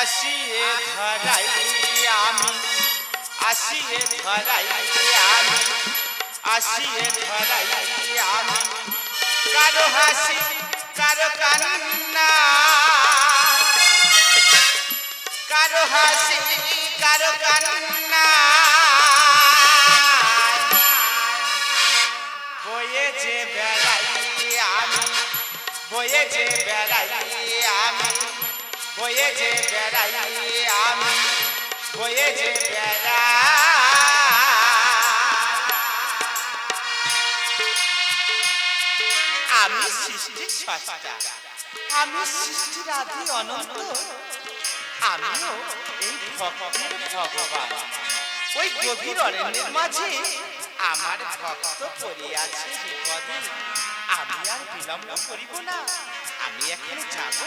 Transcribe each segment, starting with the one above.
আসিয়ে ধরাই আমি, আসিয়ে ধরাই আমি, আসিয়ে ধরাই আমি। কারও হাসি, কারও কান্না, কারও হাসি, কারও কান্না। বয়ে যে বেড়াই আমি বয়ে যে বেড়াই আমি বয়ে যে বেড়াই আমি বয়ে যে বেড়াই আমি সষ্টা আমি সৃষ্টির আদি অনন্ত, আমিও এই ভক্তের ভগবান। ওই গভীর অরণ্যের মাঝে আমার ভক্ত পড়িয়াছে বিপদে, আমি আর বিলম্ব করিব না। আমি এখন যাব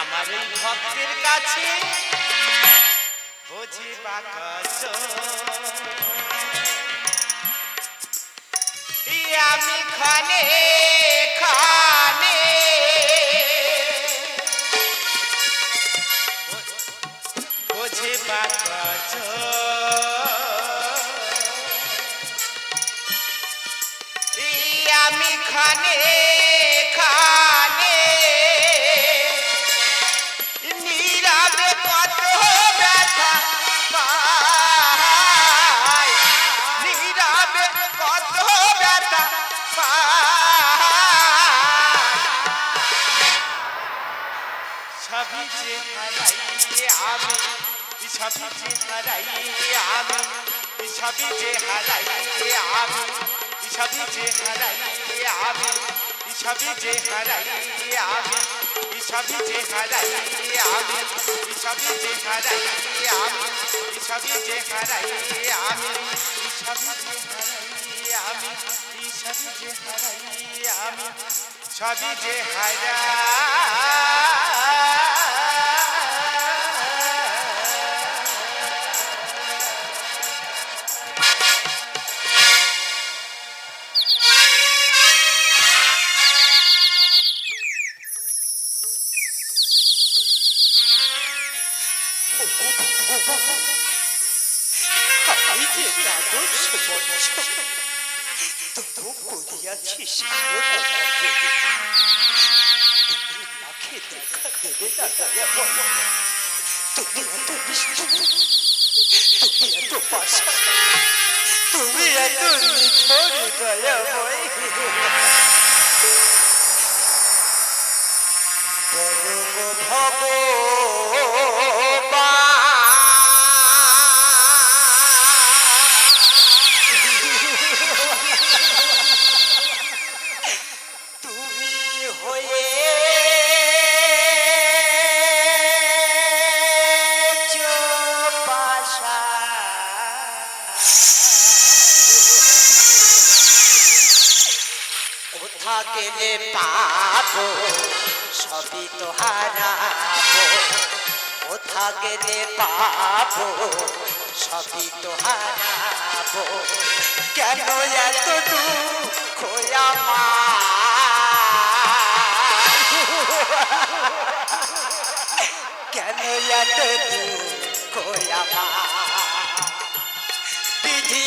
আমার ওই ভক্তের কাছে। বুঝিবা কত আমি খানে সবই যে হারাই আমি সবই যে হারাই আমি সবই যে হারাই আমি সবই যে হারাই আমি সবই যে হারাই আমি সবই যে হারাই আমি সবই যে হারাই আমি সবই যে হারাই আমি সবই যে হারাই আমি সবই যে আমি তবু করিয়াছিস তুমি আমাকে দেখা দেবে না দয়া বলো তুমি এত নিষ্ঠুর তুমি এত পাশা তুমি এত নিঠোর দয়াময়। বলো কোথা গেলে পাবো, সবই তো হারাবো। কোথা গেলে পাবো, সবই তো হারাবো। কেন এত দুঃখ কেন এত দুঃখ আমার বিধি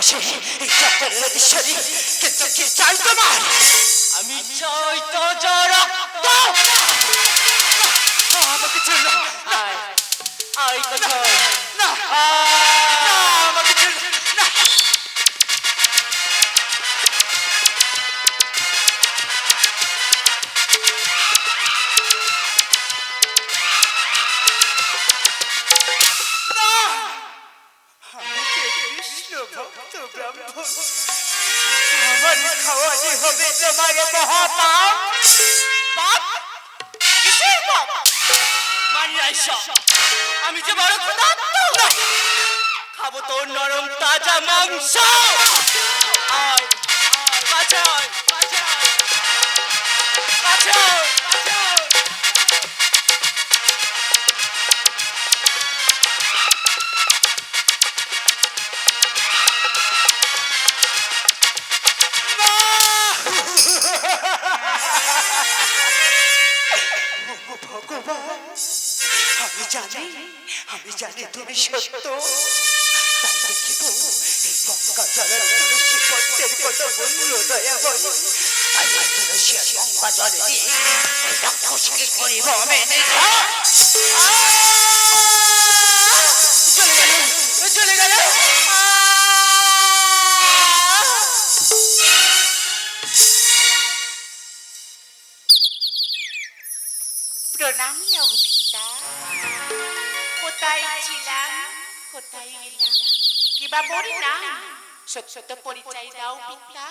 রাক্ষসী এই জঙ্গলের অধীশ্বরী কিন্তু কি চাই তোমার আমি চাই তো রক্ত আমাকে দাও। আয় আয় তো না না আমাকে ছেড়ে দাও। না আমি যে কৃষ্ণ আমার খাওয়ানি হবে হবে তোমার মহাপাপ। পাপ? কিসের পাপ? মানি আইসা আমি যে বড় ক্ষুধার্ত। খাব তোর নরম তাজা মাংস। আমি জানি আমি জানি তুমি সত্য। তাই দেখিব এই গঙ্গা জলের তুলসী পত্রের কত মূল্য দয়া হয় তাই তুলসী আর গঙ্গা জলে দিয়ে এই রাক্ষসকে করিব মেনে চলে প্রণাম কোথায় ছিলাম? কোথায় গেলাম? কিবা বলি না সত্য সত্য পরিচয় দাও পিতা।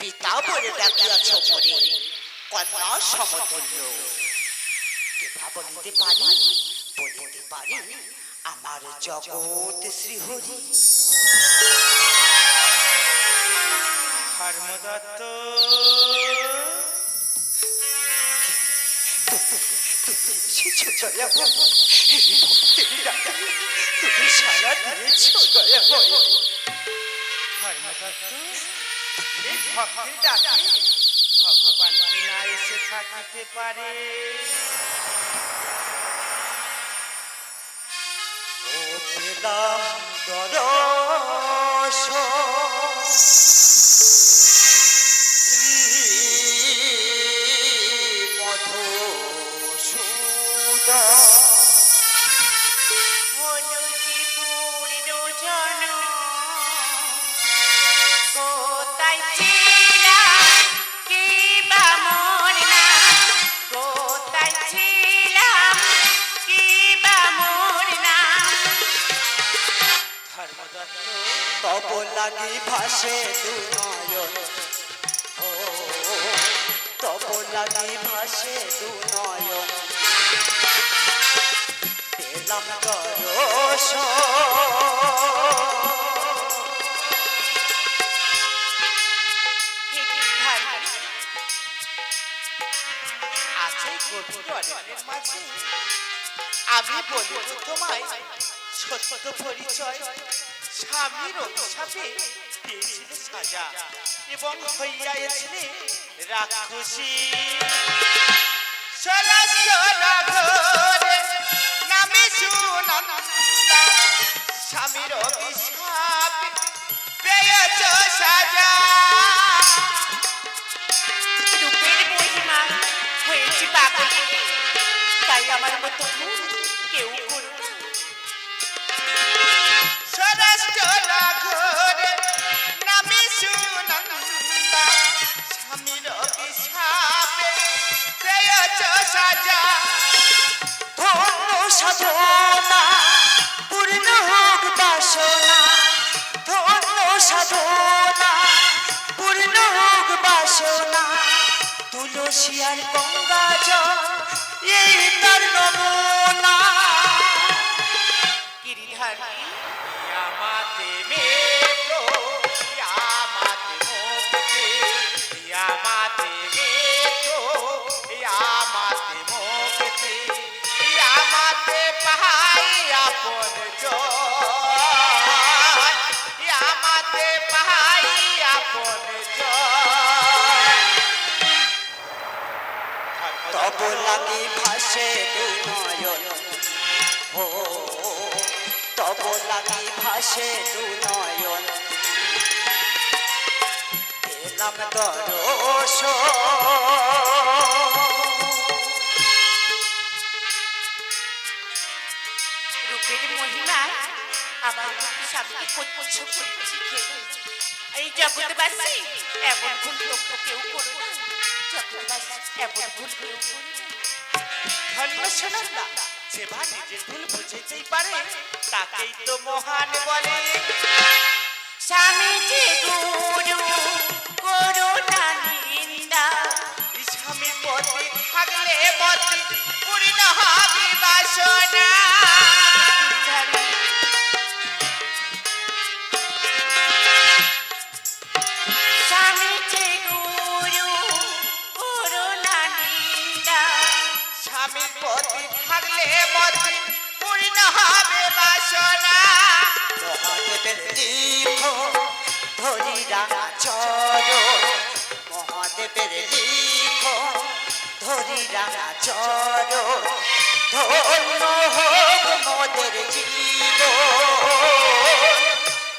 পিতা বলে ডাকিয়াছ মরে কন্যা সমতুল্য। কেবা বলিতে পারি? বলিতে পারি আমার জগৎ শ্রীহরি। ধর্মদত্ত। তুমি এসেছ দয়াময় সারা দিয়েছ দয়াময় ধর্মদত্ত এই ভগবান কি না এসে থাকিতে পারে ও পেলাম দরশ ধর্মদত্ত তব লাগি ভাসে দু নয়ন ও তব লাগি ভাসে দু গভীর অরণ্যের মাঝে আমি বলিব তোমায় সত্য পরিচয় স্বামীর অভিশাপে পেয়েছিলে সাজা এবং হইয়াছিলে রাক্ষসী সরস্বনগরে নামে সুনন্দা স্বামীর অভিশাপে পেয়েছ সাজা রূপের কেউ তুলসী গঙ্গা জল এই তার নমুনা। গিরিধারী ইয়ামাতে মেট্রো নয়ন ও তব লাগি ভাসে দু নয়ন পেলাম দরশ রূপের মহিমা আমার স্বামীকে কচ্ছ করেছি এই জগৎবাসী, এমন ভুল লোক কেউ করো না। জগৎবাসী, এমন ভুল কেউ করো ধন্য তো মহান বলে। স্বামী যে গুরু নিন্দা। স্বামী পতি থাকলে মতি পূর্ণ হবে বাসনা। রাঙা চরণ ধন্য হোক মোদের জীব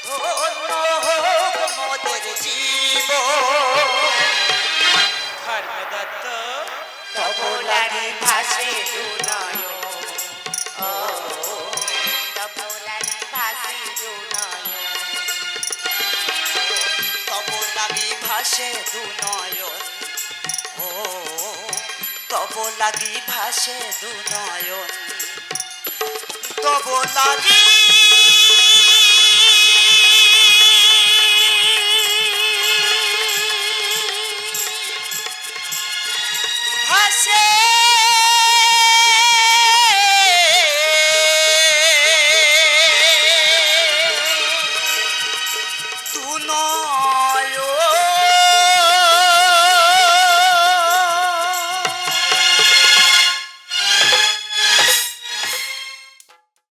ধন্য হোক মোদের জীব ধর্মদত্ত তব লাগে ভাসে দুনয়ন তব লাগি ভাসে দুনয়ন ও তব লাগি ভাসে দুনয়ন তব লাগি